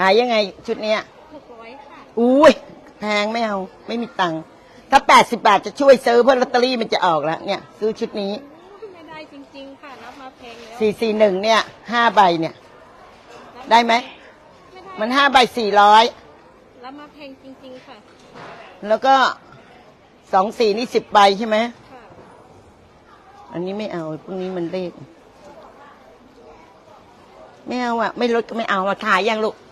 ขายยังไงชุดเนี้ยหกร้อยค่ะ อุ้ยแพงไม่เอา ไม่มีตังค์ถ้าแปดสิบาทจะช่วยซื้อเพราะลอตเตอรี่มันจะออกแล้ว เนี่ย ซื้อชุดนี้ ไม่ได้จริงๆ ค่ะรับมาแพงแล้วสี่สี่หนึ่งเนี่ยห้าใบเนี่ยรับได้ไหมไม่ได้มันห้าใบสี่ร้อยรับมาแพงจริงๆ ค่ะ แล้วก็สองสี่นี่สิบใบใช่ไหม ค่ะ อันนี้ไม่เอาพวกนี้มันเลขไม่เอาอะไม่ลดก็ไม่เอามาขายยังลูกอะ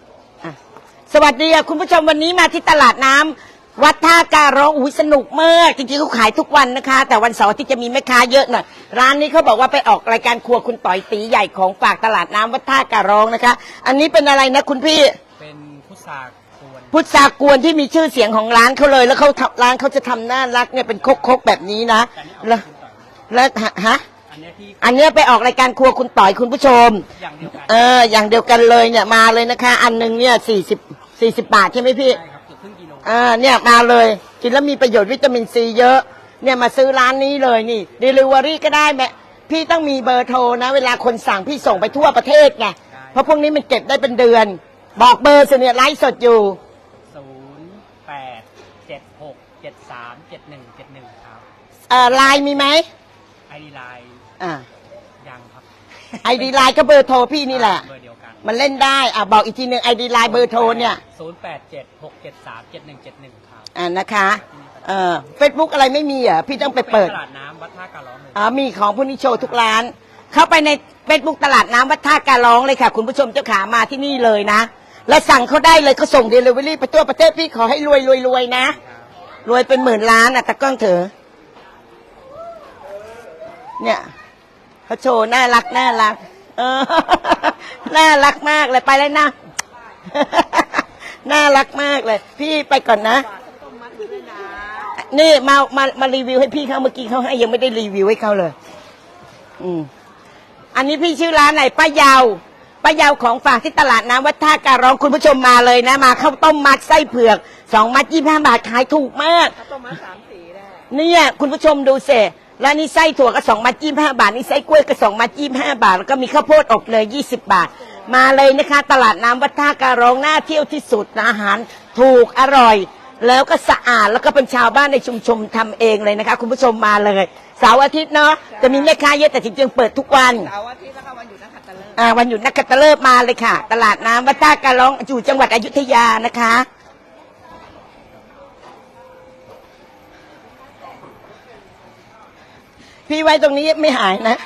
สวัสดีอะคุณผู้ชมวันนี้มาที่ตลาดน้ำวัดท่าการร้องอุ้ยสนุกมากจริงๆเขาขายทุกวันนะคะ แต่วันเสาร์ที่จะมีแม่ค้าเยอะหน่อยร้านนี้เขาบอกว่าไปออกรายการครัวคุณต่อยตีใหญ่ของฝากตลาดน้ำวัดท่าการร้องนะคะ อันนี้เป็นอะไรนะคุณพี่เป็นพุทรากวนพุทธากวนที่มีชื่อเสียงของร้านเขาเลย แล้วเขาทำร้านเขาจะทำน่ารักเนี่ยเป็นคกๆแบบนี้นะแต่นี่ออกแล้วคุณต่อยแล้วฮะฮะอันเนี้ยที่อันเนี้ยไปออกรายการครัวคุณต่อยคุณผู้ชม อย่างเดียวกันเอออย่างเดียวกันเลยเนี่ยมาเลยนะคะ อันหนึ่งเนี่ยสี่สิบ สี่สิบบาทใช่ไหมพี่ ใช่ครับเกือบครึ่งกิโลอ่าเนี่ยมาเลย กินแล้วมีประโยชน์วิตามินซีเยอะ เนี่ยมาซื้อร้านนี้เลยนี่ Delivery ก็ได้แม่พี่ต้องมีเบอร์โทรนะ เวลาคนสั่งพี่ส่งไปทั่วประเทศไงเพราะพวกนี้มันเก็บได้เป็นเดือน บอกเบอร์สิเนี่ยไลฟ์สดอยู่ศูนย์แปดเจ็ดหกเจ็ดสามเจ็ดหนึ่งเจ็ดหนึ่งครับเอ่อไลน์มีไหมไอดีไลน์อ่ายังครับไอดีไลน์ก็เบอร์โทรพี่นี่แหละ เบอร์เดียวกัน มันเล่นได้อะบอกอีกทีหนึ่งไอดีไลน์เบอร์โทรเนี่ยศูนย์แปดเจ็ดหกเจ็ดสามเจ็ดหนึ่งเจ็ดหนึ่งครับอ่านะคะเอ่อเฟซบุ๊กอะไรไม่มีเหรอะพี่ต้องไปเปิดตลาดน้ำวัดท่าการร้องเลยอ๋อมีของพวกนี้โชว์ทุกร้าน เข้าไปในเฟซบุ๊กตลาดน้ำวัดท่าการร้องเลยค่ะ คุณผู้ชมเจ้าขามาที่นี่เลยนะ แล้วสั่งเขาได้เลยเขาส่งเดลิเวอรี่ไปทั่วประเทศพี่ขอให้รวยรวยรวยนะ รวยเป็นหมื่นล้านอะตะกล้องเถอะเนี่ยเขาโชว์น่ารักน่ารัก เออ น่ารักมากเลยไปแล้วนะ น่ารักมากเลย พี่ไปก่อนนะ นี่มามามารีวิวให้พี่เขาเมื่อกี้เขาให้ยังไม่ได้รีวิวให้เขาเลย อืม อันนี้พี่ชื่อร้านไหนป้าเยาวป้าเยาวของฝากที่ตลาดน้ำวัดท่าการร้องคุณผู้ชมมาเลยนะ มาข้าวต้มมัดไส้เผือกสองมัดยี่ห้าบาทขายถูกมากต้มมาสามสีได้เนี่ยคุณผู้ชมดูเส แล้วนี่ไส้ถั่วก็สองมัดยี่ห้าบาทนี่ไส้กล้วยก็สองมัดยี่ห้าบาท แล้วก็มีข้าวโพดอบเลยยี่สิบบาท มาเลยนะคะ ตลาดน้ำวัดท่าการร้องน่าเที่ยวที่สุดนะอาหารถูกอร่อย แล้วก็สะอาดแล้วก็เป็นชาวบ้านในชุมชนทำเองเลยนะคะ คุณผู้ชมมาเลยเสาร์อาทิตย์เนาะจะมีแม่ค้าเยอะแต่จริงๆเปิดทุกวันเสาร์อาทิตย์แล้วก็วันหยุดนักขัตฤกษ์อ่าวันหยุดนักขัตฤกษ์มาเลยค่ะ ตลาดน้ำวัดท่าการร้องอยู่จังหวัดอยุธยานะคะ พี่ไว้ตรงนี้ไม่หายนะ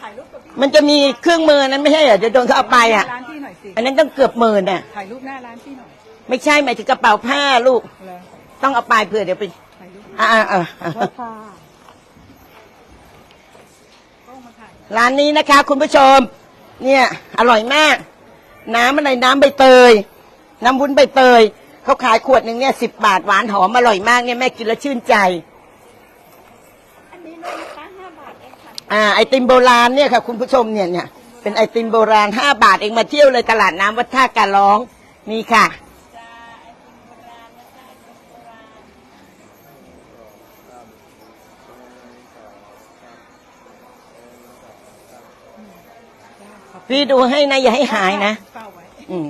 ถ่ายรูปกับพี่มันจะมีเครื่องมือนั้นไม่ใช่เหรอเดี๋ยวโดนเขาเอาไปอะ ร้านพี่หน่อยสิ อันนั้นต้องเกือบหมื่นอะ ถ่ายรูปหน้าร้านพี่หน่อยไม่ใช่หมายถึงกระเป๋าผ้าลูกเลยต้องเอาไปเผื่อเดี๋ยวไป ถ่ายรูปอ่าอ่าอ่าว่าค่ะต้องมาถ่ายร้านนี้นะคะ คุณผู้ชม เนี่ย อร่อยมาก น้ำอะไรน้ำใบเตย น้ำวุ้นใบเตย เขาขายขวดหนึ่งเนี่ยสิบบาทหวานหอมอร่อยมากเนี่ยแม่กินแล้วชื่นใจ อันนี้เลยนะคะห้าบาทเอะอ่าไอติมโบราณเนี่ยค่ะคุณผู้ชมเนี่ยเนี่ยเป็นไอติมโบราณห้าบาทเองมาเที่ยวเลยตลาดน้ำวัดท่าการร้องนี่ค่ะ พี่ดูให้นะอย่าให้หายนะเป้าไว้อืม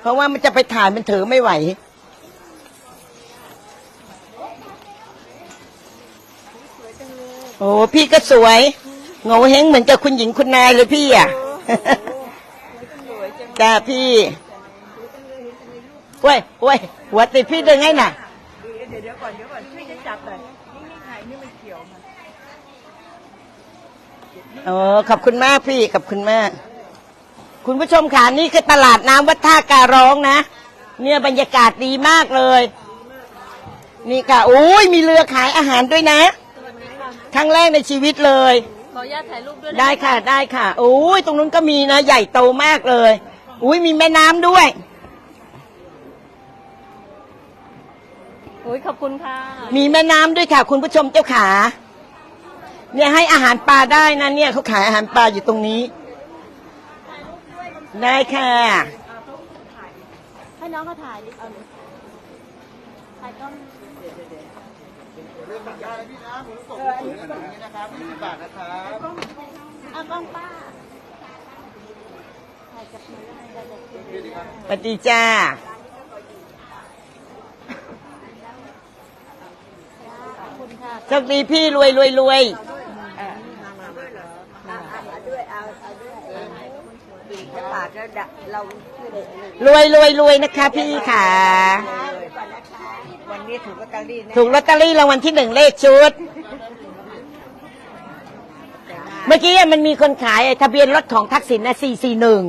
เพราะว่ามันจะไปถ่ายมันถือไม่ไหว โอ้พี่ก็สวยโง่เฮงเหมือนกับคุณหญิงคุณนายเลยพี่อะจ้าพี่เว้ยเว้ยหัวติดพี่ดึงให้น่ะเดี๋ยวเดี๋ยวก่อนเดี๋ยวก่อนช่วยจะจับหน่อยนี่นี่ถ่ายนี่มันเขียวมาโอ้ขอบคุณมากพี่ขอบคุณมาก คุณผู้ชมค่ะนี่คือตลาดน้ำวัดท่าการร้องนะ เนี่ยบรรยากาศดีมากเลย นี่ค่ะโอ้ยมีเรือขายอาหารด้วยนะ ครั้งแรกในชีวิตเลย ขออนุญาตถ่ายรูปด้วยได้ค่ะได้ค่ะโอ้ยตรงนู้นก็มีนะ ใหญ่โตมากเลย อุ้ยมีแม่น้ำด้วย โอ้ยขอบคุณค่ะมีแม่น้ำด้วยค่ะ คุณผู้ชมเจ้าขา เนี่ยให้อาหารปลาได้นะเนี่ยเขาขายอาหารปลาอยู่ตรงนี้ ได้ค่ะ ให้น้องเขาถ่ายดิเอาเลยถ่ายกล้อง เรื่องมันได้นะพี่นะหมูสดสวยขนาดนี้นะครับ20บาทนะครับเอากล้องป้าสวัสดีจ้าโชคดีพี่รวยรวยรวยปากแล้วเรารวยรวยรวยนะคะพี่ค่ะวั นนี้ถูกลอตเตอรี่นะถูกลอตเตอรี่รางวัลที่หนึ่งเลขชุด เมื่อกี้มันมีคนขายไอ้ทะเบียนรถของทักษิณนะสี่สี่หนึ่ง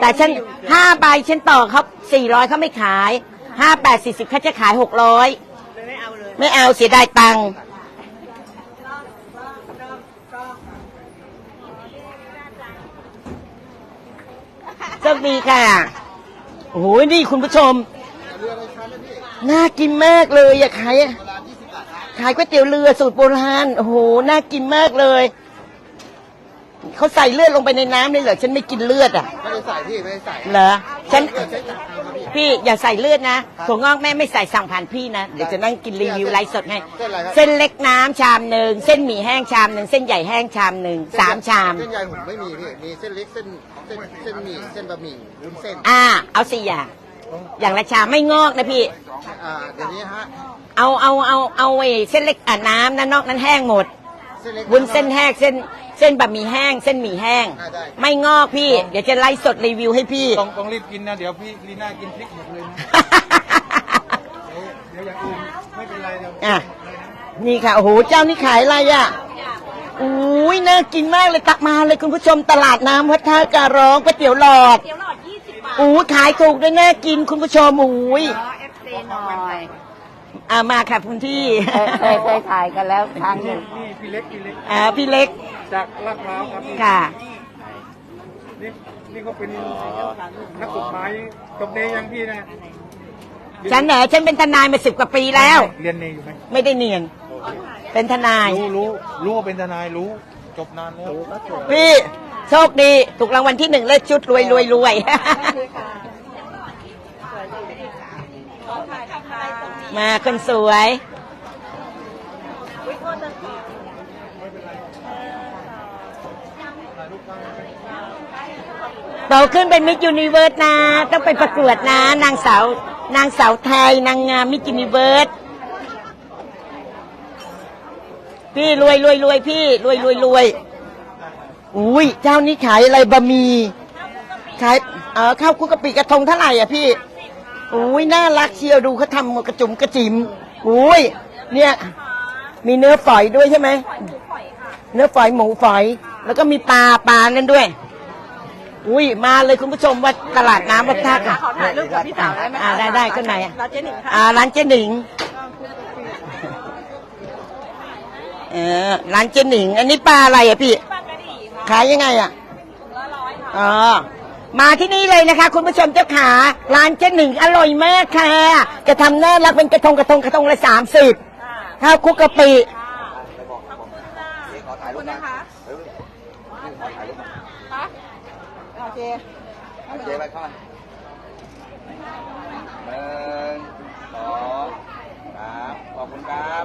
แต่ฉันห้าใบฉันต่อเขาสี่ร้อยเขาไม่ขายห้าแปดสี่สิบเขาจะขายหกร้อยไม่เอาเลยไม่เอาเสียดายตังค์โชคดีค่ะ โอ้โห นี่คุณผู้ชม เรืออะไรคะเนี่ยพี่ น่ากินมากเลยอยากขายโบราณ20บาทครับขายก๋วยเตี๋ยวเรือสูตรโบราณโอ้โหน่ากินมากเลยเขาใส่เลือดลงไปในน้ำเลยเหรอฉันไม่กินเลือดอะไม่ได้ใส่พี่ไม่ได้ใส่เหรอฉันเกิดใช้ตักเอาครับพี่พี่อย่าใส่เลือดนะถั่วงอกแม่ไม่ใส่สั่งผ่านพี่นะเดี๋ยวจะนั่งกินรีวิวไลฟ์สดให้เส้นอะไรครับเส้นเล็กน้ำชามหนึ่งเส้นหมี่แห้งชามหนึ่งเส้นใหญ่แห้งชามหนึ่งสามชามเส้นใหญ่ผมไม่มีพี่มีเส้นเล็กเส้นเส้นเส้นหมี่เส้นบะหมี่วุ้นเส้นอ่าเอาสี่อย่าง อย่างละชามไม่งอกนะพี่อ่าเดี๋ยวนี้ฮะเอาเอาเอาเอาไอ้เส้นเล็กอะน้ำนะนอกนั้นแห้งหมดเส้นเล็ก วุ้นเส้นแห้งเส้นเส้นบะหมี่แห้ง เส้นหมี่แห้ง อ่าได้ ไม่งอกพี่ เดี๋ยวจะไลฟ์สดรีวิวให้พี่ ต้องต้องรีบกินนะ เดี๋ยวพี่ลีน่ากินพริกหมดเลยนะเดี๋ยวเดี๋ยวอย่างอื่นไม่เป็นไรเดี๋ยวอะนี่ค่ะ โอ้โห เจ้านี่ขายอะไรอะอุ้ยน่ากินมากเลยตักมาเลยคุณผู้ชมตลาดน้ำวัดท่าการร้องก๋วยเตี๋ยวหลอด เดี๋ยวหล อดยี่สิบบาทอู้ขายถูกด้วยน่ากินคุณผู้ชมอุ้ยขอเอฟซีหน่อยอ่ามาค่ะคุณพี่เคยเคยถ่ายกันแล้วครั้งหนึ่งนี่พี่เล็กพี่เล็กอ่าพี่เล็กจากลาดพร้าวครับค่ะ นี่นี่เขาเป็นนักกฎหมายจบเนยยังพี่นะฉันเหรอฉันเป็นทนายมาสิบกว่าปีแล้ว เรียนเนยอยู่ไหมไม่ได้เนียน เป็นทนาย รู้รู้รู้ว่าเป็นทนายรู้ จบนานแล้วพี่ โชคดี ถูกรางวัลที่หนึ่งเลขชุดรวยรวยรวยมาคนสวยโตขึ้นเป็นมิสยูนิเวิร์สนะ ต้องไปประกวดนะ นางสาวนางสาวไทย นางงามมิสยูนิเวิร์สพี่รวยรวยรวยพี่รวยรวยรวย อุ้ยเจ้านี้ขายอะไรบะหมี่ขายเออข้าวคลุกกะปิกระทงเท่าไหร่อะพี่อุ้ยน่ารักเชียวดูเขาทำกระจุมกระจิมอุ้ยเนี่ยมีเนื้อฝอยด้วยใช่ไหมเนื้อฝอยหมูฝอย แล้วก็มีปลาปลานั่นด้วย อุ้ยมาเลยคุณผู้ชมว่าตลาดน้ำวัดท่าค่ะขอถ่ายรูปกับพี่สาวได้ไหมอ่าได้ได้ก็ไหนอะเราเจนิงค่ะอ่าร้านเจ๊หนิงเออร้านเจ๊หนิง อันนี้ปลาอะไรอะพี่ปลากระดี่ค่ะ ขายยังไงอะละร้อยค่ะอ๋อมาที่นี่เลยนะคะ คุณผู้ชมเจ้าขาร้านเจ๊หนิงอร่อยมากค่ะจะทำน่ารักเป็นกระทงกระทงกระทงละสามสิบข้าวคลุกกะปิขอบคุณนะคะคะโอเค เจ๊ไปเข้ามาหนึ่งสองสามขอบคุณครับ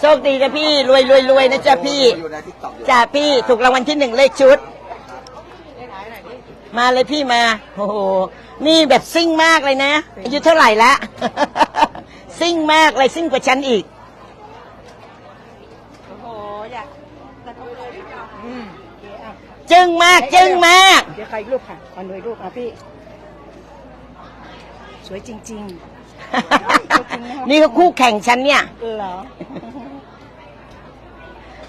โชคดีนะพี่รวยรวยรวยนะจ๊ะพี่อยู่ในทิกตอกอยู่จ้ะพี่ถูกรางวัลที่หนึ่งเลขชุด มาเลยพี่มาโอ้โหนี่แบบซิ่งมากเลยนะอายุเท่าไหร่แล้วซิ่งมากเลยซิ่งกว่าฉันอีกโอ้โหอยากจะทำเลยพี่จอมจึ้งมากจึ้งมากเดี๋ยวใครรูปค่ะขอหน่วยรูปอะพี่ สวยจริงนี่ก็คู่แข่งฉันเนี่ยๆเหรอ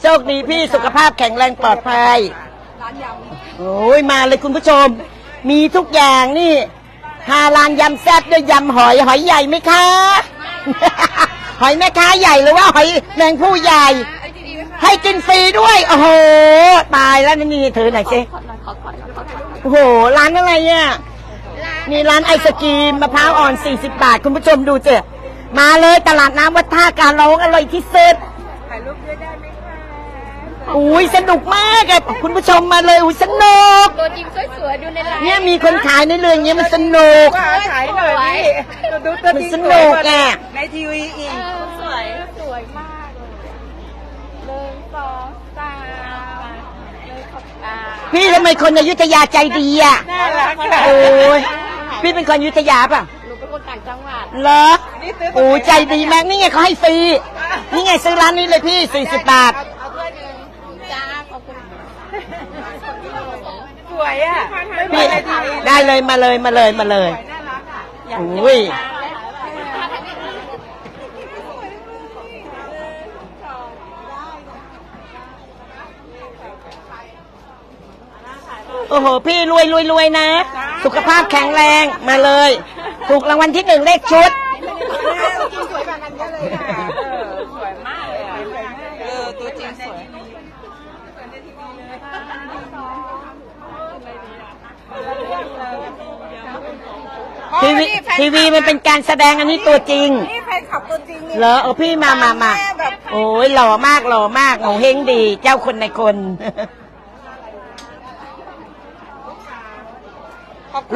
โชคดีพี่สุขภาพแข็งแรงปลอดภัย ร้านยโอ้ยมาเลยคุณผู้ชม มีทุกอย่างนี่ฮาลานยำแซ่บด้วยยำหอยหอยใหญ่ไหมคะ หอยแม่ค้าใหญ่หรือว่าหอยแมงผู้ใหญ่ให้กินฟรีด้วย โอ้โห ตายแล้วนี่นี่ถือหน่อยสิโอ้โห ร้านอะไรเนี่ยนี่ร้านไอศกรีมมะพร้าวอ่อน 40 บาท คุณผู้ชมดูเจอะมาเลยตลาดน้ำวัดท่าการร้องอร่อยที่สุด อุ้ยสนุกมากอะคุณผู้ชมมาเลยอุ้ยสนุก ตัวจริงสวยๆดูในไลน์เนี่ยมีคนขายในเรื่องเนี้ยมันสนุก ว่าถ่ายหน่อยพี่ดูตัวจริงมันสนุกอะ ในทีวีอีก สวยสวยมากเลยหนึ่งสองสามเลยขอบพี่ทำไมคนอยุธยาใจดีอะน่ารักค่ะ โอ้ยพี่เป็นคนอยุธยาป่ะหนูเป็นคนต่างจังหวัดเหรอโอ้ยใจดีมากนี่ไงเขาให้ฟรีนี่ไงซื้อร้านนี้เลยพี่สี่สิบบาท เอาถ้วยหนึ่งจ้าขอบคุณ ส วยอะไม่พี่เหมือนในไทยได้เลยมาเลยมาเลยมาเลยน่ารักอะอยากโอ้ยโอ้โห พี่รวยรวยรวยนะ สุขภาพแข็งแรงมาเลย ถูกรางวัลที่หนึ่งเลขชุด สวยแบบนั้นเยอะเลยค่ะเออสวยมากเลยอะเออตัวจริงสวย ทีวีทีวีมันเป็นการแสดงอันนี้ตัวจริง นี่แฟนขับตัวจริงนี่เหรอเออพี่มามามาโอ้ยหล่อมากหล่อมากโงเฮงดี เจ้าคนในคน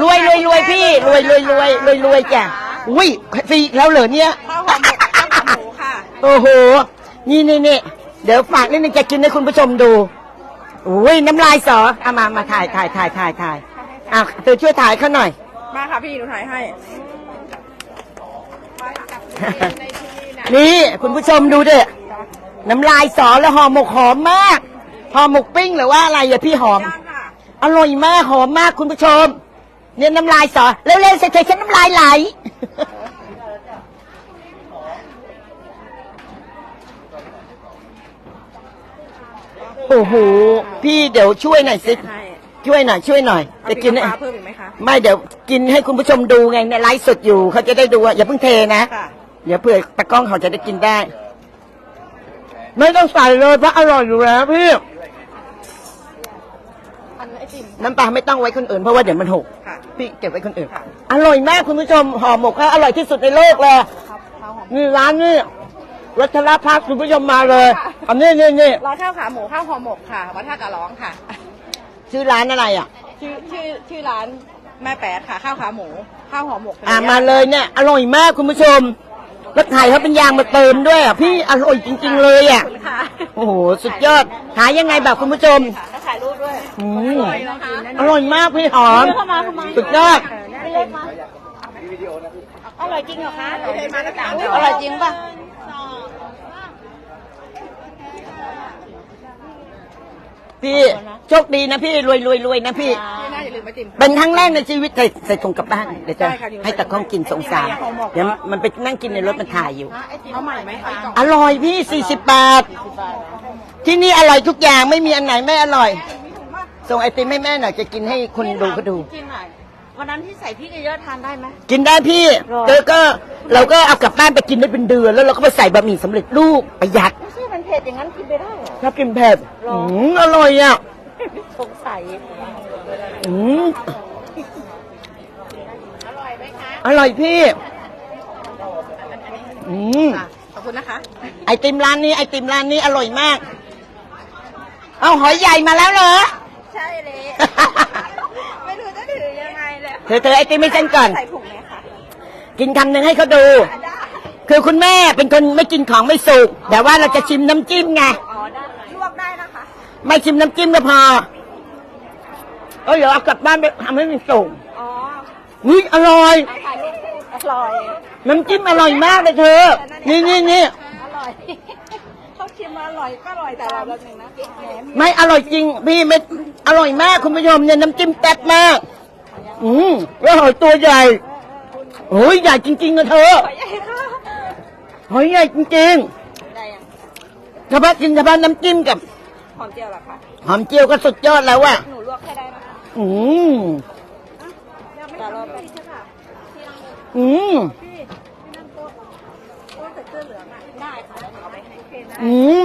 รวยรวยรวยพี่ รวยรวยรวยรวยรวยจ้ะอุ้ยฟรีอีกแล้วเหรอเนี่ย ข้าวหอมหมกข้าวขาหมูค่ะโอ้โห นี่นี่นี่เดี๋ยวฝากนิดนึงจะกินให้คุณผู้ชมดูอุ้ยน้ำลายสอเอามามาถ่ายถ่ายถ่ายถ่ายถ่ายอะเธอช่วยถ่ายเขาหน่อย มาค่ะพี่หนูถ่ายให้ นี่คุณผู้ชมดูดิน้ำลายสอแล้วห่อหมกหอมมากห่อหมกปิ้งหรือว่าอะไรอะพี่หอมย่างค่ะอร่อยมากหอมมากคุณผู้ชม เนี่ยน้ำลายสอเร็วๆเสร็จๆฉันน้ำลายไหลโอ้โหพี่เดี๋ยวช่วยหน่อยสิให้ ช่วยหน่อยช่วยหน่อยเอาจะพริกินน้ำให้ปลาเพิ่มอีกไหมคะไม่เดี๋ยวกินให้คุณผู้ชมดูไงในไลฟ์สดอยู่เขาจะได้ดูอะอย่าเพิ่งเทนะค่ะเดี๋ยวเผื่อตะกล้องเขาจะได้กินได้ ไม่ต้องใส่เลยเพราะอร่อยอยู่แล้วพี่อันไอติมน้ำปลาไม่ต้องไว้คนอื่นเพราะว่าเดี๋ยวมันหกค่ะ พี่เก็บไว้คนอื่น ค่ะ อร่อยมากคุณผู้ชมห่อหมกเขาอร่อยที่สุดในโลกเลยครับข้าวหอม นี่ร้านนี่รัชรพัฒน์คุณผู้ชมมาเลยอันนี้นี่นี่ร้านข้าวขาหมูข้าวหอมหมกค่ะวัดท่ากะร้องค่ะ ชื่อร้านอะไรอะ ชื่อชื่อชื่อร้านแม่แปดค่ะข้าวขาหมู ข้าวหอมหมกอ่ามาเลยเนี่ยอร่อยมากคุณผู้ชม แล้วไข่เขาเป็นยางมาเติมด้วยอะพี่อร่อยจริง ๆ เลยอะขอบคุณค่ะโอ้โหสุดยอด หายังไงแบบคุณผู้ชมก็ถ่ายรูปด้วยอืมอร่อยมากพี่หอม สุดยอด อร่อยจริงเหรอคะเคยมาแล้วกันอร่อยจริงป่ะ พี่โชคดีนะพี่รวยรวยรวยนะพี่พี่น่าอย่าลืมไปติ่ม เป็นครั้งแรกในชีวิตใส่ใส่ถุงกลับบ้านเดี๋ยวจะได้ค่ะเดี๋ยวให้ตะก้องกินสงสารห่อหมกเดี๋ยวมันไปนั่งกินในรถมันถ่ายอยู่ เอาใหม่ไหมคะอร่อยพี่สี่สิบบาท ที่นี่อร่อยทุกอย่างไม่มีอันไหนไม่อร่อย ส่งไอติมให้แม่หน่อยจะกินให้คนดูเขาดู กินหน่อย วันนั้นที่ใส่พริกเยอะๆทานได้ไหม กินได้พี่แล้วก็เราก็เอากลับบ้านไปกินได้เป็นเดือน แล้วเราก็ไปใส่บะหมี่สำเร็จรูปประหยัดไม่ใช่มันเผ็ดอย่างนั้นกินไปได้เหรอ ชอบกินเผ็ดอื มอร่อยอะสงสัยอืมอร่อยพี่อืมค่ะขอบคุณนะคะ ไอติมร้านนี้ไอติมร้านนี้อร่อยมาก เอาหอยใหญ่มาแล้วเหรอ ใช่เลย ไม่รู้จะถือยังไง เลยเธอเธอไอติมให้ฉันก่อน ใส่ถุงไหมคะกินคำหนึ่งให้เขาดู คือคุณแม่เป็นคนไม่กินของไม่สุก แต่ว่าเราจะชิมน้ำจิ้มไง อ๋อได้ลวกได้นะคะ ไม่ชิมน้ำจิ้มก็พอ เออเดี๋ยวเอากลับบ้านไปทำให้มันสุกอ๋ออุ้ยอร่อยถ่ายรูปอร่อย น้ำจิ้มอร่อยมากเลยเธอ นี่นี่นี่อร่อยเขาชิมมาอร่อยก็อร่อยแต่เราแบบนึงนะแหมไม่อร่อยจริงพี่ไม่อร่อยมากคุณผู้ชมเนี่ยน้ำจิ้มแซ่บมาก อืมแล้วหอยตัวใหญ่โอ้ยใหญ่จริงๆนะเธอใหญ่ค่ะหอยใหญ่จริงได้ยังๆเฉพาะกินเฉพาะน้ำจิ้มกับหอมเจียวเหรอคะหอมเจียวก็สุดยอดแล้วอะหนูลวกให้ได้นะคะอืมแต่เราไม่ใช่ค่ะอืมพี่พี่นั่นโต๊ะโต๊ะใส่เสื้อเหลืองอะได้ค่ะเดี๋ยวหนูเอาไปให้เคนได้อืม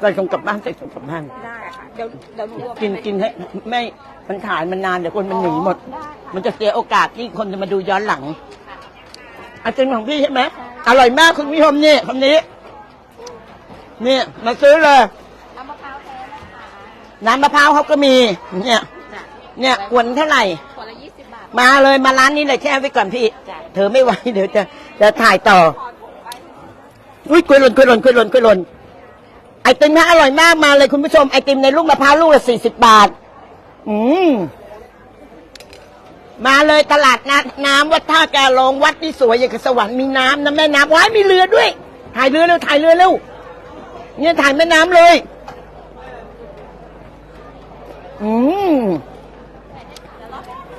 ใส่ส่งกลับบ้านใส่ส่งกลับบ้าน ได้ค่ะ เดี๋ยวเดี๋ยวหนูลวกกินกินให้ไม่มันถ่ายมันนานเดี๋ยวคนมันหนีหมด มันจะเสียโอกาสที่คนจะมาดูย้อนหลัง อาจารย์ของพี่ใช่ไหมอร่อยมากคุณผู้ชมนี่คำนี้เนี่ยมาซื้อเลยน้ำมะพร้าวแท้นะคะน้ำมะพร้าวเขาก็มี เนี่ย เนี่ยขวดเท่าไหร่ขวดละยี่สิบบาท มาเลยมาร้านนี้เลยแช่ไว้ก่อนพี่จ้ะเธอไม่ไหวเดี๋ยวจะจะถ่ายต่อ อุ้ยกล้วยหล่นกล้วยหล่นกล้วยหล่นกล้วยหล่น ไอติมนะอร่อยมากมาเลยคุณผู้ชมไอติมในลูกมะพร้าวลูกละสี่สิบบาท อืมมาเลยตลาดนัดน้ำวัดท่าการลงวัดที่สวยอย่างกับสวรรค์มีน้ำนะแม่น้ำว้ายมีเรือด้วย ถ่ายเรือเร็วถ่ายเรือเร็วเนี่ยถ่ายแม่น้ำเลย อืม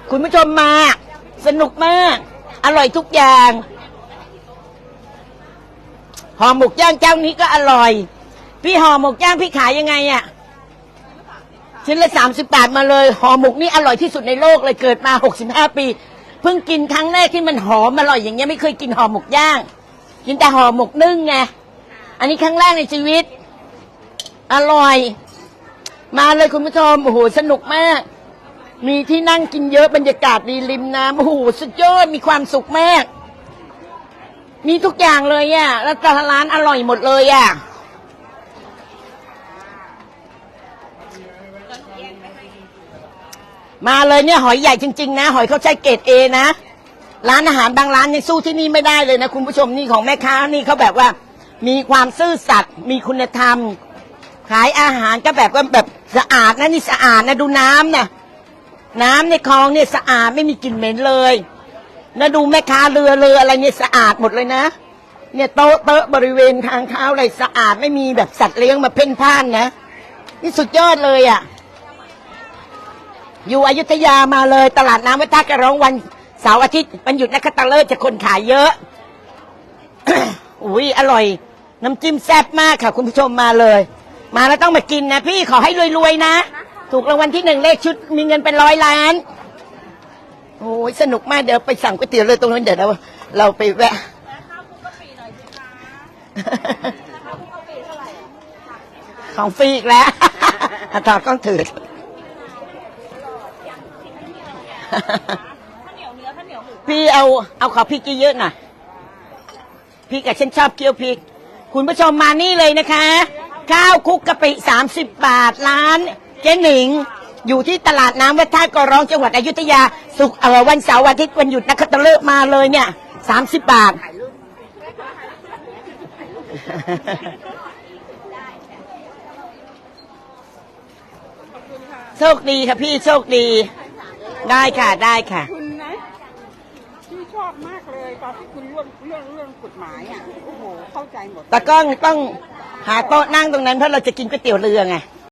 คุณผู้ชมมา สนุกมาก อร่อยทุกอย่างห่อหมกย่างเจ้านี้ก็อร่อย พี่ห่อหมกย่างพี่ขายยังไงอะ่ะชิ้นละสามสิบบาทมาเลยห่อหมกนี่อร่อยที่สุดในโลกเลยเกิดมาหกสิบห้าปีเพิ่งกินครั้งแรกที่มันหอมอร่อยอย่างเงี้ยไม่เคยกินห่อหมกย่าง กินแต่ห่อหมกนึ่งไงอันนี้ครั้งแรกในชีวิต อร่อย มาเลยคุณผู้ชมโอ้โหสนุกมาก มีที่นั่งกินเยอะบรรยากาศดีริมน้ำโอ้โหสุดยอดมีความสุขมาก มีทุกอย่างเลยอะ่ะแล้วแต่ละร้านอร่อยหมดเลยอะ่ะ มาเลยเนี่ยหอยใหญ่จริง ๆ นะ หอยเขาใช้เกรดเอนะ ร้านอาหารบางร้านยังสู้ที่นี่ไม่ได้เลยนะ คุณผู้ชมนี่ของแม่ค้านี่เขาแบบว่า มีความซื่อสัตย์มีคุณธรรม ขายอาหารก็แบบว่าแบบสะอาดนะนี่สะอาดนะดูน้ำนะน้ำในคลองเนี่ยสะอาดไม่มีกลิ่นเหม็นเลยนะดูแม่ค้าเรือเรืออะไรเนี่ยสะอาดหมดเลยนะ เนี่ยโต๊ะเต๊ะบริเวณทางเท้าอะไรสะอาดไม่มีแบบสัตว์เลี้ยงมาเพ่นพ่านนะ นี่สุดยอดเลยอะ อยู่อยุธยามาเลย ตลาดน้ำวัดท่ากระร้องวันเสาร์อาทิตย์วันหยุดนักขัตฤกษ์จะคนขายเยอะ อุ้ยอร่อย น้ำจิ้มแซ่บมากค่ะ คุณผู้ชมมาเลย มาแล้วต้องมากินนะ พี่ขอให้รวยๆนะ ถูกรางวัลที่หนึ่งเลขชุดมีเงินเป็นร้อยล้านโอ้ยสนุกมากเดี๋ยวไปสั่งก๋วยเตี๋ยวเลยตรงนั้นเดี๋ยวเราเราไปแวะของฟรีอีกแล้วอาตากล้องถือ พี่เอาเอาขอพริกเยอะๆหน่อยพริกกับฉันชอบเคี่ยวพริก คุณผู้ชมมานี่เลยนะคะ ข้าวคลุกกะปิสามสิบบาทร้าน เจ๊หนิง อยู่ที่ตลาดน้ำวัดท่ากอร้องจังหวัดอยุธยา สุกเออวันเสาร์วันอาทิตย์วันหยุดนักขัตฤกษ์มาเลยเนี่ยสามสิบบาท โชคดีค่ะพี่โชคดี ได้ค่ะได้ค่ะ คุณนะที่ชอบมากเลยตอนที่คุณเรื่องเรื่องเรื่องกฎหมายอะโอ้โหเข้าใจหมดแต่กล้องต้องหาโต๊ะนั่งตรงนั้นเพราะเราจะกินก๋วยเตี๋ยวเรือไงอ